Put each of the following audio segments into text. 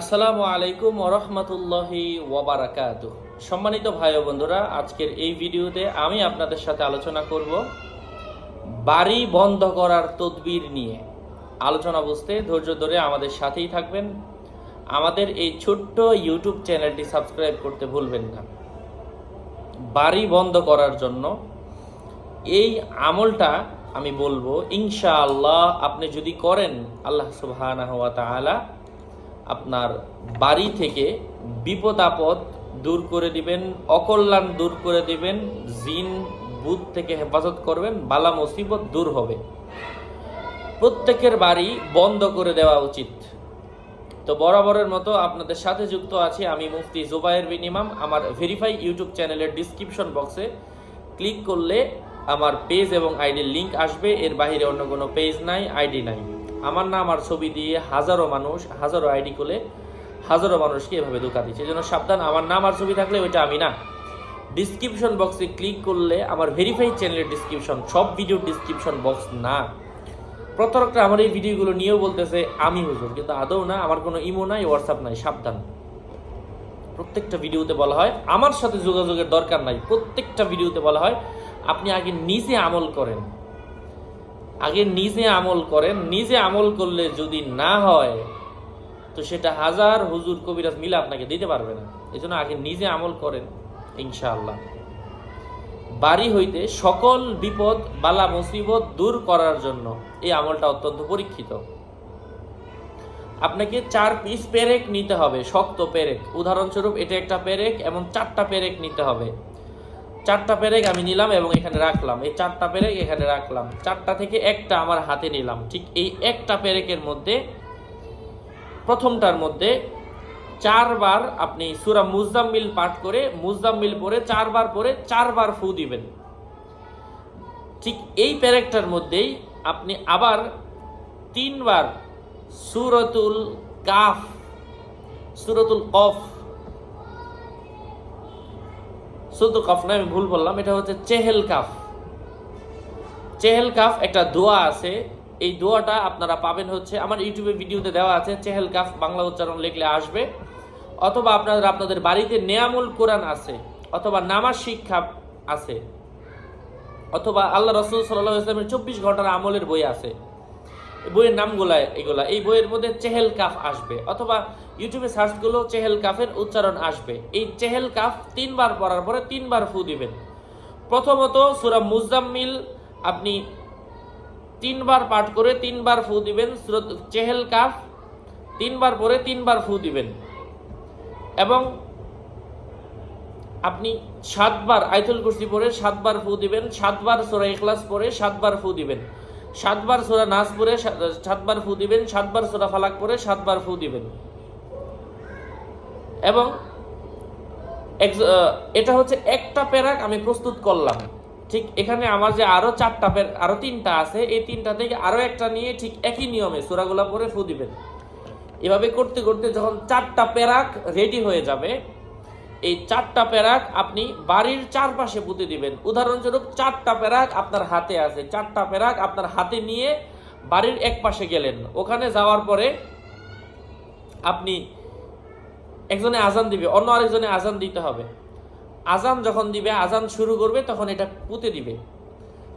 আসসালামু আলাইকুম ওরহমতুল্লাহি ওয়াবারাকাত সম্মানিত ভাই বন্ধুরা, আজকের এই ভিডিওতে আমি আপনাদের সাথে আলোচনা করব বাড়ি বন্ধ করার তদবির নিয়ে। আলোচনা বুঝতে ধৈর্য ধরে আমাদের সাথেই থাকবেন। আমাদের এই ছোট্ট ইউটিউব চ্যানেলটি সাবস্ক্রাইব করতে ভুলবেন না। বাড়ি বন্ধ করার জন্য এই আমলটা আমি বলব, ইনশাআল্লাহ আপনি যদি করেন, আল্লাহ তাআলা আপনার বাড়ি থেকে বিপদ আপদ দূর করে দিবেন, অকল্যাণ দূর করে দিবেন, জিন বুধ থেকে হেফাজত করবেন, বালা মুসিবত দূর হবে। প্রত্যেকের বাড়ি বন্ধ করে দেওয়া উচিত। তো বরাবরের মতো আপনাদের সাথে যুক্ত আছি আমি মুফতি জুবায়ের বিন ইমাম। আমার ভেরিফাই ইউটিউব চ্যানেলের ডিসক্রিপশন বক্সে ক্লিক করলে আমার পেজ এবং আইডির লিংক আসবে। এর বাইরে অন্য কোনো পেজ নাই আইডি নাই। আমার নাম আর ছবি দিয়ে হাজারো মানুষ, হাজারো আইডি খুলে হাজারো মানুষকে এভাবে ধোকা দিচ্ছে। এই জন্য সাবধান, আমার নাম আর ছবি থাকলে ওইটা আমি না। ডিসক্রিপশন বক্সে ক্লিক করলে আমার ভেরিফাই চ্যানেলের ডিসক্রিপশন সব ভিডিও ডিসক্রিপশন বক্স না। প্রতারকরা আমার এই ভিডিওগুলো নিয়েও বলতেছে, আমি হুজুর, কিন্তু আদৌ না, আমার কোনো ইমো নাই হোয়াটসঅ্যাপ নাই, সাবধান। প্রত্যেকটা ভিডিওতে বলা হয়, আমার সাথে যোগাযোগের দরকার নাই। প্রত্যেকটা ভিডিওতে বলা হয়, আপনি আগে নিজে আমল করেন। আগে নিজে আমল করেন, নিজে আমল করলে যদি না হয়, তো সেটা হাজার হুজুর কবিরাজ মিলে আপনাকে দিতে পারবে না। এই জন্য আগে নিজে আমল করেন, ইনশাআল্লাহ। বাড়ি হইতে সকল বিপদ, বালা, মুসিবত দূর করার জন্য এই আমলটা অত্যন্ত পরীক্ষিত। আপনাকে চার পিস পেরেক নিতে হবে, শক্ত পেরেক। উদাহরণস্বরূপ এটা একটা পেরেক এবং চারটা পেরেক নিতে হবে। চারটা পেরেক আমি নিলাম এবং এখানে রাখলাম। এই চারটা পেরেক এখানে রাখলাম। চারটা থেকে একটা আমার হাতে নিলাম। ঠিক এই একটা পেরেকের মধ্যে, প্রথমটার মধ্যে চারবার আপনি সুরা মুজাম্মিল পাঠ করে, মুজাম্মিল পরে চারবার পরে চারবার ফু দিবেন। ঠিক এই প্যারেকটার মধ্যেই আপনি আবার তিনবার সুরতুল কাফ, সুরতুল কফ সুরতুল কফ না, আমি ভুল বললাম, এটা হচ্ছে চেহেল কাফ। চেহেল কাফ একটা দোয়া আছে। এই দোয়াটা আপনারা পাবেন হচ্ছে, আমার ইউটিউবে ভিডিওতে দেওয়া আছে, চেহেল কাফ বাংলা উচ্চারণ লিখলে আসবে। অথবা আপনাদের আপনাদের বাড়িতে নেয়ামুল কোরআন আছে, অথবা নামাজ শিক্ষা আছে, অথবা আল্লাহ রসুল সাল্লাহ ইসলামের চব্বিশ ঘণ্টার আমলের বই আছে। বইয়ের নামগুলা এগুলা, এই বইয়ের মধ্যে চেহেল কাফ আসবে, অথবা ইউটিউবে সার্চ করলেও চেহেল কাফের উচ্চারণ আসবে। এই চেহেল কাফ তিনবার পড়ার পরে তিনবার ফু দিবেন। প্রথমত সুরা মুজাম্মিল, আপনি তিনবার পাঠ করে তিনবার ফু দিবেন চেহেল কাফ তিনবার পরে তিনবার ফু দিবেন। এবং আপনি সাতবার আয়তুল কুরসি পরে সাতবার ফু দিবেন, সাতবার সোরা ইখলাস পরে সাতবার ফু দিবেন। সাতবার সোরা নাচ পরে সাতবার ফু দিবেন, সাতবার সোরা ফালাক পরে সাতবার ফু দিবেন। এবং এটা হচ্ছে একটা প্যারাক আমি প্রস্তুত করলাম। ঠিক এখানে আমার যে আরও চারটা প্যার- আরও তিনটা আছে, এই তিনটা থেকে আরও একটা নিয়ে ঠিক একই নিয়মে সোরাগুলা পরে ফু দিবেন। এভাবে করতে করতে যখন চারটা প্যারাক রেডি হয়ে যাবে এই চারটা প্যারাক আপনি বাড়ির চারপাশে পুঁতে দিবেন। উদাহরণস্বরূপ, চারটা প্যারাক আপনার হাতে আছে। চারটা প্যারাক আপনার হাতে নিয়ে বাড়ির এক পাশে গেলেন। ওখানে যাওয়ার পরে আপনি একজনে আজান দিবে, অন্য আরেকজনে আজান দিতে হবে। আজান যখন দিবে, আজান শুরু করবে, তখন এটা পুঁতে দিবে।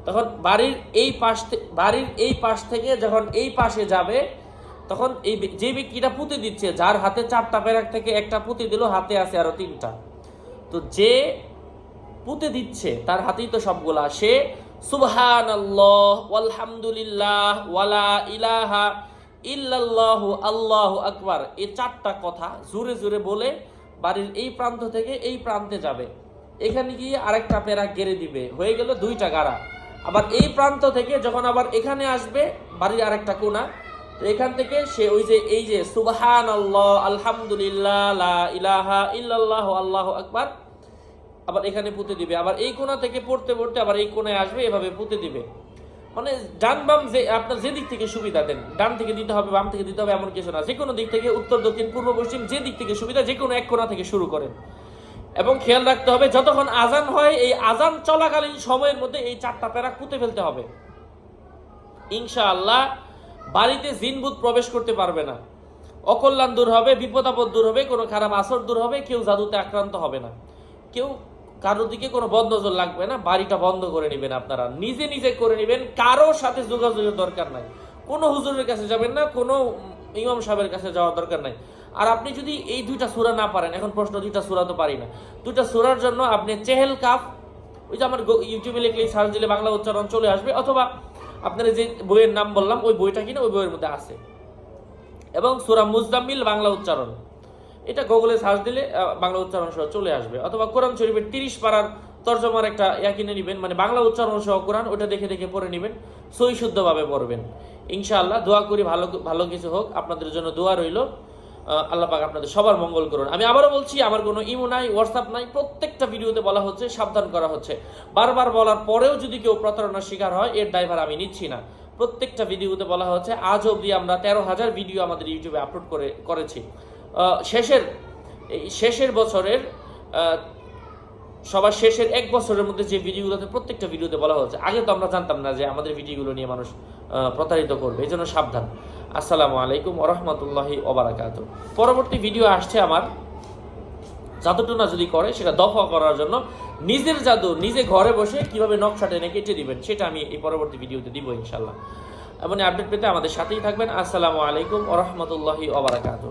তখন বাড়ির এই পাশ বাড়ির এই পাশ থেকে যখন এই পাশে যাবে তখন এই যে ব্যক্তিটা পুঁতে দিচ্ছে, যার হাতে চারটা প্যারাক থেকে একটা পুঁতে দিল, হাতে আছে আরও তিনটা। তো যে পুঁতে দিচ্ছে, তার হাতেই তো সবগুলা। সে সুবহান আল্লাহ আলহামদুলিল্লাহ ওয়ালা ইলাহা ইল্লাল্লাহ, আল্লাহ আকবার এই চারটা কথা জোরে জোরে বলে বাড়ির এই প্রান্ত থেকে এই প্রান্তে যাবে। এখানে গিয়ে আরেকটা প্যারা গেড়ে দিবে। হয়ে গেল দুইটা গাড়া। আবার এই প্রান্ত থেকে যখন আবার এখানে আসবে, বাড়ির আরেকটা কোনা এখান থেকে সে ওই যে, এই যে সুবহান আল্লাহ আলহামদুলিল্লাহ ইলাহা ইল্লাল্লাহ, আল্লাহ আকবার, আবার এখানে পুঁতে দিবে। আবার এই কোণা থেকে পড়তে পড়তে আবার এই কোণায় আসবে, এভাবে পুঁতে দিবে। মানে ডান বাম যে, আপনার যে দিক থেকে সুবিধা দেন, ডান থেকে দিতে হবে, বাম থেকে দিতে হবে, এমন কিছু না। যে কোনো দিক থেকে, উত্তর, দক্ষিণ, পূর্ব, পশ্চিম, যে দিক থেকে সুবিধা যে কোনো এক কোণা থেকে শুরু করেন। এবং খেয়াল রাখতে হবে, যতক্ষণ আজান হয়, এই আজান চলাকালীন সময়ের মধ্যে এই চারটা প্যারা পুঁতে ফেলতে হবে। ইনশাআল্লাহ বাড়িতে জিনবুত প্রবেশ করতে পারবে না। অকল্যাণ দূর হবে বিপদ আপদ দূর হবে, কোনো খারাপ আসর দূর হবে, কেউ জাদুতে আক্রান্ত হবে না। কেউ কারোর দিকে কোনো বদ নজর লাগবে না, বাড়িটা বন্ধ করে নেবেন আপনারা। নিজে নিজে করে নেবেন, কারোর সাথে যোগাযোগের দরকার নাই। কোনো হুজুরের কাছে যাবেন না, কোনো ইমাম সাহেবের কাছে যাওয়ার দরকার নাই। আর আপনি যদি এই দুইটা সুরা না পারেন, এখন প্রশ্ন, দুইটা সুরা তো পারি না। দুইটা সুরার জন্য আপনি চেহেল কাফ, ওই যে আমার ইউটিউবে লিখলে সার্চ দিলে বাংলা উচ্চারণ চলে আসবে, অথবা আপনারা যে বইয়ের নাম বললাম, ওই বইটা কিনা, ওই বইয়ের মধ্যে আছে। এবং সুরা মুজদাম্মিল বাংলা উচ্চারণ। এটা গুগলে সার্চ দিলে বাংলা উচ্চারণ সহ চলে আসবে। অথবা কোরআন শরীফের তিরিশ পাড়ার তর্জমার একটা ইয়া কিনে নেবেন। মানে বাংলা উচ্চারণ সহ কোরআন, ওটা দেখে দেখে পড়ে নেবেন। সই শুদ্ধভাবে পড়বেন। ইনশাআল্লাহ, দোয়া করি, ভালো ভালো কিছু হোক। আপনাদের জন্য দোয়া রইল। আল্লাহ পাক আপনাদের সবার মঙ্গল করুন। আমি আবারও বলছি, আমার কোনো ইমো নাই হোয়াটসঅ্যাপ নাই, প্রত্যেকটা ভিডিওতে বলা হচ্ছে, সাবধান করা হচ্ছে। বারবার বলার পরেও যদি কেউ প্রতারণার শিকার হয়, এর ড্রাইভার আমি নিচ্ছি না। প্রত্যেকটা ভিডিওতে বলা হচ্ছে, আজ অবধি আমরা তেরো হাজার ভিডিও আমাদের ইউটিউবে আপলোড করে, করেছি। শেষের শেষের বছরের সবার শেষের এক বছরের মধ্যে যে ভিডিওগুলোতে প্রত্যেকটা ভিডিওতে বলা হচ্ছে, আগে তো আমরা জানতাম না যে আমাদের ভিডিওগুলো নিয়ে মানুষ প্রতারিত করবে, এই জন্য সাবধান। আসসালামু আলাইকুম ওরহমতুল্লাহি ওবরাকাত। পরবর্তী ভিডিও আসছে আমার। জাদুটুনা যদি করে, সেটা দফা করার জন্য নিজের জাদু, নিজে ঘরে বসে কীভাবে নকশা টেনে কেটে দিবেন, সেটা আমি এই পরবর্তী ভিডিওতে দিব ইনশাল্লাহ এমন আপডেট পেতে আমাদের সাথেই থাকবেন। আসসালামু আলাইকুম ওরহমতুল্লাহি ওবারাকাতু।